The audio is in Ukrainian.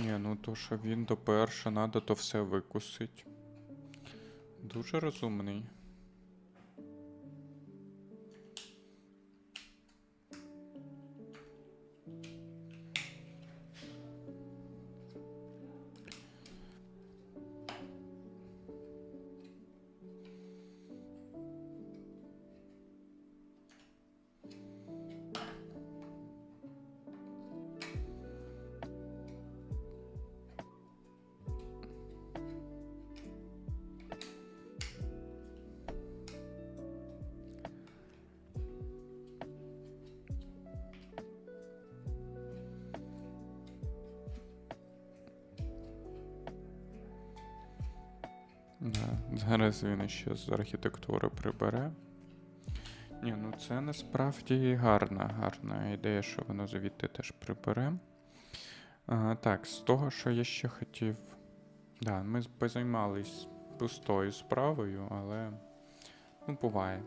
Ні, ну то, що він до перша надо, то все викусить. Дуже розумний. Да, зараз він ще з архітектури прибере. Ні, ну це насправді гарна, гарна ідея, що воно звідти теж прибере. А, так, з того, що я ще хотів. Да, ми позаймались пустою справою, але ну, буває.